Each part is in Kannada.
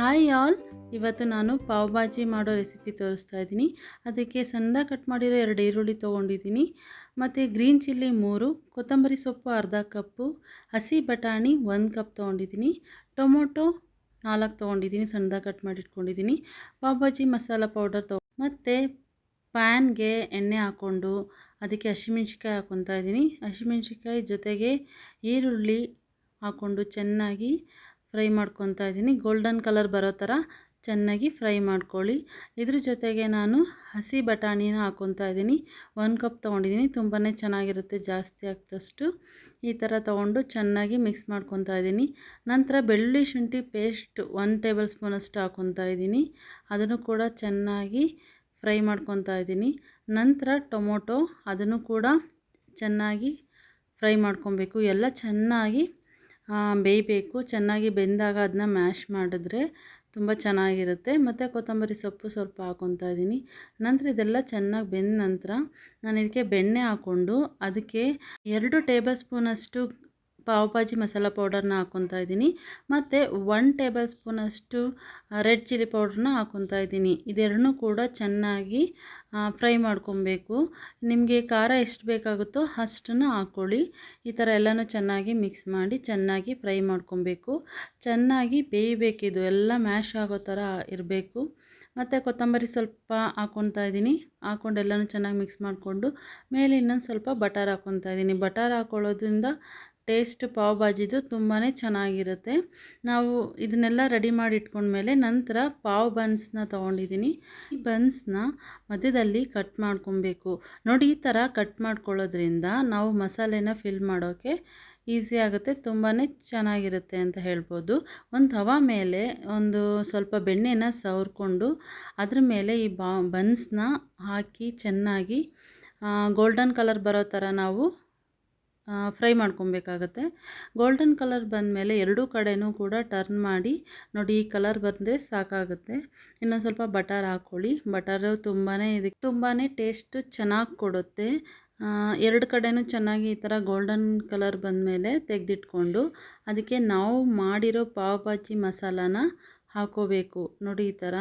Hi all. ಇವತ್ತು ನಾನು ಪಾವ್ ಭಾಜಿ ಮಾಡೋ ರೆಸಿಪಿ ತೋರಿಸ್ತಾ ಇದ್ದೀನಿ. ಅದಕ್ಕೆ ಸಣ್ಣದ ಕಟ್ ಮಾಡಿರೋ ಎರಡು ಈರುಳ್ಳಿ ತೊಗೊಂಡಿದ್ದೀನಿ. ಮತ್ತು ಗ್ರೀನ್ ಚಿಲ್ಲಿ ಮೂರು, ಕೊತ್ತಂಬರಿ ಸೊಪ್ಪು ಅರ್ಧ ಕಪ್ಪು, ಹಸಿ ಬಟಾಣಿ ಒಂದು ಕಪ್ ತೊಗೊಂಡಿದ್ದೀನಿ. ಟೊಮೊಟೊ ನಾಲ್ಕು ತೊಗೊಂಡಿದ್ದೀನಿ ಸಣ್ಣದ ಕಟ್ ಮಾಡಿ ಇಟ್ಕೊಂಡಿದ್ದೀನಿ. ಪಾವ್ ಭಾಜಿ ಮಸಾಲ ಪೌಡರ್ ತೊಗೊ ಮತ್ತು ಪ್ಯಾನ್ಗೆ ಎಣ್ಣೆ ಹಾಕ್ಕೊಂಡು ಅದಕ್ಕೆ ಹಸಿಮೆಣ್ಸಿಕಾಯಿ ಹಾಕ್ಕೊತಾ ಇದ್ದೀನಿ. ಹಸಿಮೆಣ್ಸಿಕಾಯಿ ಜೊತೆಗೆ ಈರುಳ್ಳಿ ಹಾಕ್ಕೊಂಡು ಚೆನ್ನಾಗಿ ಫ್ರೈ ಮಾಡ್ಕೊತಾ ಇದ್ದೀನಿ. ಗೋಲ್ಡನ್ ಕಲರ್ ಬರೋ ಥರ ಚೆನ್ನಾಗಿ ಫ್ರೈ ಮಾಡ್ಕೊಳ್ಳಿ. ಇದ್ರ ಜೊತೆಗೆ ನಾನು ಹಸಿ ಬಟಾಣಿನ ಹಾಕ್ಕೊತಾ ಇದ್ದೀನಿ. ಒಂದು ಕಪ್ ತೊಗೊಂಡಿದ್ದೀನಿ. ತುಂಬಾ ಚೆನ್ನಾಗಿರುತ್ತೆ, ಜಾಸ್ತಿ ಆಗ್ತಷ್ಟು ಈ ಥರ ತೊಗೊಂಡು ಚೆನ್ನಾಗಿ ಮಿಕ್ಸ್ ಮಾಡ್ಕೊತಾ ಇದ್ದೀನಿ. ನಂತರ ಬೆಳ್ಳುಳ್ಳಿ ಶುಂಠಿ ಪೇಸ್ಟ್ ಒನ್ ಟೇಬಲ್ ಸ್ಪೂನಷ್ಟು ಹಾಕ್ಕೊತಾ ಇದ್ದೀನಿ. ಅದನ್ನು ಕೂಡ ಚೆನ್ನಾಗಿ ಫ್ರೈ ಮಾಡ್ಕೊತಾ ಇದ್ದೀನಿ. ನಂತರ ಟೊಮೊಟೊ ಅದನ್ನು ಕೂಡ ಚೆನ್ನಾಗಿ ಫ್ರೈ ಮಾಡ್ಕೊಬೇಕು. ಎಲ್ಲ ಚೆನ್ನಾಗಿ ಬೇಯಬೇಕು. ಚೆನ್ನಾಗಿ ಬೆಂದಾಗ ಅದನ್ನ ಮ್ಯಾಶ್ ಮಾಡಿದ್ರೆ ತುಂಬ ಚೆನ್ನಾಗಿರುತ್ತೆ. ಮತ್ತು ಕೊತ್ತಂಬರಿ ಸೊಪ್ಪು ಸ್ವಲ್ಪ ಹಾಕೊತಾ ಇದ್ದೀನಿ. ನಂತರ ಇದೆಲ್ಲ ಚೆನ್ನಾಗಿ ಬೆಂದ ನಂತರ ನಾನು ಇದಕ್ಕೆ ಬೆಣ್ಣೆ ಹಾಕ್ಕೊಂಡು ಅದಕ್ಕೆ ಎರಡು ಟೇಬಲ್ ಸ್ಪೂನಷ್ಟು ಪಾವ್ ಭಾಜಿ ಮಸಾಲ ಪೌಡರ್ನ ಹಾಕ್ಕೊತಾ ಇದ್ದೀನಿ. ಮತ್ತು ಒನ್ ಟೇಬಲ್ ಸ್ಪೂನಷ್ಟು ರೆಡ್ ಚಿಲ್ಲಿ ಪೌಡ್ರನ್ನ ಹಾಕ್ಕೊತಾ ಇದ್ದೀನಿ. ಇದೆರಡನ್ನೂ ಕೂಡ ಚೆನ್ನಾಗಿ ಫ್ರೈ ಮಾಡ್ಕೊಬೇಕು. ನಿಮಗೆ ಖಾರ ಎಷ್ಟು ಬೇಕಾಗುತ್ತೋ ಅಷ್ಟನ್ನು ಹಾಕ್ಕೊಳ್ಳಿ ಈ ಥರ ಎಲ್ಲನೂ ಚೆನ್ನಾಗಿ ಮಿಕ್ಸ್ ಮಾಡಿ ಚೆನ್ನಾಗಿ ಫ್ರೈ ಮಾಡ್ಕೊಬೇಕು. ಚೆನ್ನಾಗಿ ಬೇಯಬೇಕಿದು ಎಲ್ಲ ಮ್ಯಾಶ್ ಆಗೋ ಥರ ಇರಬೇಕು. ಮತ್ತು ಕೊತ್ತಂಬರಿ ಸ್ವಲ್ಪ ಹಾಕೊತಾ ಇದ್ದೀನಿ. ಹಾಕ್ಕೊಂಡು ಎಲ್ಲನೂ ಚೆನ್ನಾಗಿ ಮಿಕ್ಸ್ ಮಾಡಿಕೊಂಡು, ಮೇಲೆ ಇನ್ನೊಂದು ಸ್ವಲ್ಪ ಬಟರ್ ಹಾಕ್ಕೊತಾ ಇದ್ದೀನಿ. ಬಟರ್ ಹಾಕ್ಕೊಳ್ಳೋದ್ರಿಂದ ಟೇಸ್ಟ್ ಪಾವ್ ಭಾಜಿದು ತುಂಬಾ ಚೆನ್ನಾಗಿರುತ್ತೆ. ನಾವು ಇದನ್ನೆಲ್ಲ ರೆಡಿ ಮಾಡಿ ಇಟ್ಕೊಂಡ್ಮೇಲೆ ನಂತರ ಪಾವ್ ಬನ್ಸ್ನ ತೊಗೊಂಡಿದ್ದೀನಿ. ಈ ಬನ್ಸ್ನ ಮಧ್ಯದಲ್ಲಿ ಕಟ್ ಮಾಡ್ಕೊಬೇಕು. ನೋಡಿ, ಈ ಥರ ಕಟ್ ಮಾಡ್ಕೊಳ್ಳೋದ್ರಿಂದ ನಾವು ಮಸಾಲೆನ ಫಿಲ್ ಮಾಡೋಕ್ಕೆ ಈಸಿ ಆಗುತ್ತೆ ತುಂಬಾ ಚೆನ್ನಾಗಿರುತ್ತೆ ಅಂತ ಹೇಳ್ಬೋದು. ಒಂದು ತವ ಮೇಲೆ ಒಂದು ಸ್ವಲ್ಪ ಬೆಣ್ಣೆನ ಸವರ್ಕೊಂಡು ಅದ್ರ ಮೇಲೆ ಈ ಬಾ, ಬನ್ಸ್ನ ಹಾಕಿ ಚೆನ್ನಾಗಿ ಗೋಲ್ಡನ್ ಕಲರ್ ಬರೋ ಥರ ನಾವು ಫ್ರೈ ಮಾಡ್ಕೊಬೇಕಾಗತ್ತೆ. ಗೋಲ್ಡನ್ ಕಲರ್ ಬಂದಮೇಲೆ ಎರಡೂ ಕಡೆನೂ ಕೂಡ ಟರ್ನ್ ಮಾಡಿ, ನೋಡಿ ಈ ಕಲರ್ ಬಂದರೆ ಸಾಕಾಗುತ್ತೆ. ಇನ್ನೊಂದು ಸ್ವಲ್ಪ ಬಟರ್ ಹಾಕ್ಕೊಳ್ಳಿ ಬಟರು ತುಂಬಾ ಇದಕ್ಕೆ ತುಂಬಾ ಟೇಸ್ಟ್ ಚೆನ್ನಾಗಿ ಕೊಡುತ್ತೆ. ಎರಡು ಕಡೆನೂ ಚೆನ್ನಾಗಿ ಈ ಥರ ಗೋಲ್ಡನ್ ಕಲರ್ ಬಂದಮೇಲೆ ತೆಗೆದಿಟ್ಕೊಂಡು, ಅದಕ್ಕೆ ನಾವು ಮಾಡಿರೋ ಪಾವ್ ಭಾಜಿ ಮಸಾಲಾನ ಹಾಕೋಬೇಕು. ನೋಡಿ ಈ ಥರ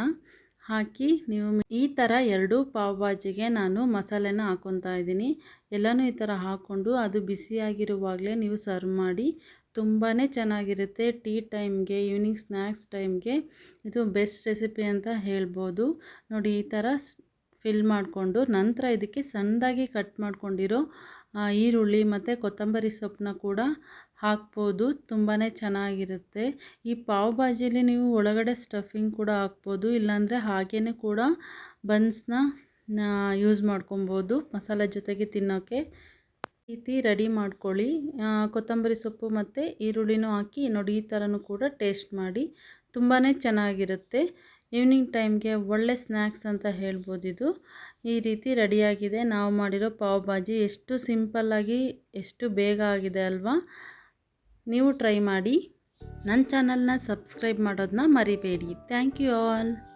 ಹಾಕಿ ನೀವು ಈ ಥರ ಎರಡು ಪಾವ್ ಭಾಜಿಗೆ ನಾನು ಮಸಾಲೆನ ಹಾಕ್ಕೊತಾ ಇದ್ದೀನಿ. ಎಲ್ಲನೂ ಈ ಥರ ಹಾಕ್ಕೊಂಡು ಅದು ಬಿಸಿಯಾಗಿರುವಾಗಲೇ ನೀವು ಸರ್ವ್ ಮಾಡಿ ತುಂಬಾ ಚೆನ್ನಾಗಿರುತ್ತೆ. ಟೀ ಟೈಮ್ಗೆ, ಈವ್ನಿಂಗ್ ಸ್ನ್ಯಾಕ್ಸ್ ಟೈಮ್ಗೆ ಇದು ಬೆಸ್ಟ್ ರೆಸಿಪಿ ಅಂತ ಹೇಳ್ಬೋದು. ನೋಡಿ ಈ ಥರ ಫಿಲ್ ಮಾಡಿಕೊಂಡು ನಂತರ ಇದಕ್ಕೆ ಸಣ್ಣದಾಗಿ ಕಟ್ ಮಾಡ್ಕೊಂಡಿರೋ ಈರುಳ್ಳಿ ಮತ್ತು ಕೊತ್ತಂಬರಿ ಸೊಪ್ಪನ್ನ ಕೂಡ ಹಾಕ್ಬೋದು. ತುಂಬಾ ಚೆನ್ನಾಗಿರುತ್ತೆ. ಈ ಪಾವ್ ಭಾಜಿಲಿ ನೀವು ಒಳಗಡೆ ಸ್ಟಫಿಂಗ್ ಕೂಡ ಹಾಕ್ಬೋದು. ಇಲ್ಲಾಂದರೆ ಹಾಗೇ ಕೂಡ ಬನ್ಸ್ನ ಯೂಸ್ ಮಾಡ್ಕೊಬೋದು ಮಸಾಲೆ ಜೊತೆಗೆ ತಿನ್ನೋಕ್ಕೆ ರೀತಿ ರೆಡಿ ಮಾಡ್ಕೊಳ್ಳಿ. ಕೊತ್ತಂಬರಿ ಸೊಪ್ಪು ಮತ್ತು ಈರುಳ್ಳಿನೂ ಹಾಕಿ ನೋಡಿ ಈ ಥರನೂ ಕೂಡ ಟೇಸ್ಟ್ ಮಾಡಿ. ತುಂಬಾ ಚೆನ್ನಾಗಿರುತ್ತೆ. ಈವ್ನಿಂಗ್ ಟೈಮ್ಗೆ ಒಳ್ಳೆ ಸ್ನ್ಯಾಕ್ಸ್ ಅಂತ ಹೇಳ್ಬೋದು ಇದು. ಈ ರೀತಿ ರೆಡಿಯಾಗಿದೆ. ನಾವು ಮಾಡಿರೋ ಪಾವ್ ಭಾಜಿ ಎಷ್ಟು ಸಿಂಪಲ್ಲಾಗಿ ಎಷ್ಟು ಬೇಗ ಆಗಿದೆ ಅಲ್ವಾ? ನೀವು ಟ್ರೈ ಮಾಡಿ. ನನ್ನ ಚಾನಲ್ನ ಸಬ್ಸ್ಕ್ರೈಬ್ ಮಾಡೋದನ್ನ ಮರಿಬೇಡಿ. Thank you all.